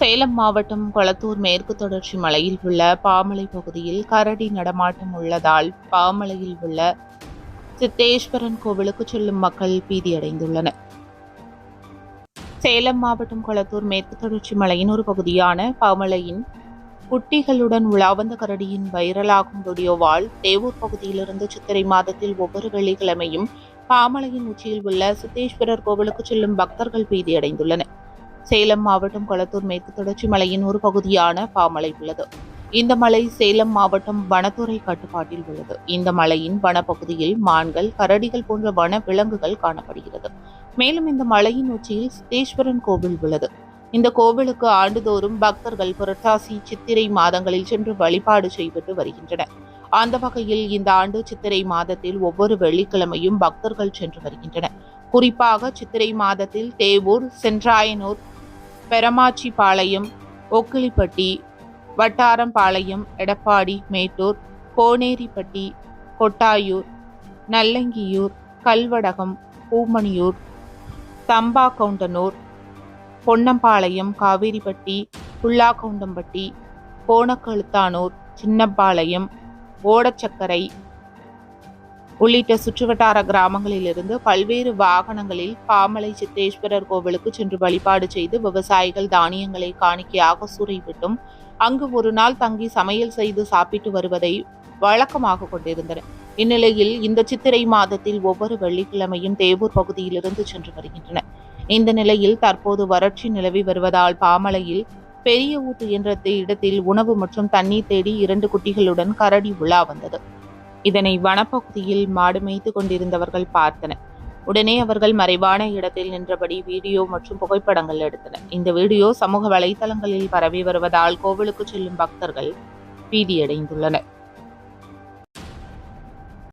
சேலம் மாவட்டம் கொளத்தூர் மேற்கு தொடர்ச்சி மலையில் உள்ள பாமலை பகுதியில் கரடி நடமாட்டம் உள்ளதால் பாமலையில் உள்ள சித்தேஸ்வரன் கோவிலுக்கு செல்லும் மக்கள் பீதியடைந்துள்ளனர். சேலம் மாவட்டம் கொளத்தூர் மேற்கு தொடர்ச்சி மலையின் ஒரு பகுதியான பாமலையின் குட்டிகளுடன் உலாவந்த கரடியின் வைரலாகும் வீடியோவால் தேவூர் பகுதியிலிருந்து சித்திரை மாதத்தில் ஒவ்வொரு வெள்ளிக்கிழமையும் பாமலையின் உச்சியில் உள்ள சித்தேஸ்வரர் கோவிலுக்கு செல்லும் பக்தர்கள் பீதியடைந்துள்ளனர். சேலம் மாவட்டம் கொளத்தூர் மேற்கு தொடர்ச்சி மலையின் ஒரு பகுதியான பாமலை உள்ளது. இந்த மலை சேலம் மாவட்டம் வனத்துறை கட்டுப்பாட்டில் உள்ளது. இந்த மலையின் வனப்பகுதியில் மான்கள் கரடிகள் போன்ற வன விலங்குகள் காணப்படுகிறது. மேலும் இந்த மலையின் உச்சியில் சித்தேஸ்வரன் கோவில் உள்ளது. இந்த கோவிலுக்கு ஆண்டுதோறும் பக்தர்கள் புரட்டாசி சித்திரை மாதங்களில் சென்று வழிபாடு செய்துட்டு வருகின்றனர். அந்த வகையில் இந்த ஆண்டு சித்திரை மாதத்தில் ஒவ்வொரு வெள்ளிக்கிழமையும் பக்தர்கள் சென்று வருகின்றனர். குறிப்பாக சித்திரை மாதத்தில் தேவூர் சென்றாயனூர் பெரமாச்சிபாளையம் ஒக்கிலிப்பட்டி வட்டாரம்பாளையம் எடப்பாடி மேட்டூர் கோனேரிப்பட்டி கொட்டாயூர் நல்லங்கியூர் கல்வடகம் பூமணியூர் தம்பாக்கவுண்டனூர் பொன்னம்பாளையம் காவேரிப்பட்டி புல்லாக்கவுண்டம்பட்டி கோணக்கழுத்தானூர் சின்னப்பாளையம் ஓடச்சக்கரை உள்ளிட்ட சுற்றுவட்டார கிராமங்களிலிருந்து பல்வேறு வாகனங்களில் பாமலை சித்தேஸ்வரர் கோவிலுக்கு சென்று வழிபாடு செய்து விவசாயிகள் தானியங்களை காணிக்கையாக சூறைவிட்டும் அங்கு ஒரு நாள் தங்கி சமையல் செய்து சாப்பிட்டு வருவதை வழக்கமாக கொண்டிருந்தனர் இந்நிலையில் இந்த சித்திரை மாதத்தில் ஒவ்வொரு வெள்ளிக்கிழமையும் தேவூர் பகுதியிலிருந்து சென்று வருகின்றனர் இந்த நிலையில் தற்போது வறட்சி நிலவி வருவதால் பாமலையில் பெரிய ஊத்து என்ற இடத்தில் உணவு மற்றும் தண்ணீர் தேடி இரண்டு குட்டிகளுடன் கரடி உலா வந்தது. இதனை வனப்பகுதியில் மாடு மேய்த்து கொண்டிருந்தவர்கள் பார்த்தனர். உடனே அவர்கள் மறைவான இடத்தில் நின்றபடி வீடியோ மற்றும் புகைப்படங்கள் எடுத்தனர். இந்த வீடியோ சமூக வலைதளங்களில் பரவி வருவதால் கோவிலுக்கு செல்லும் பக்தர்கள் பீதியடைந்துள்ளனர்.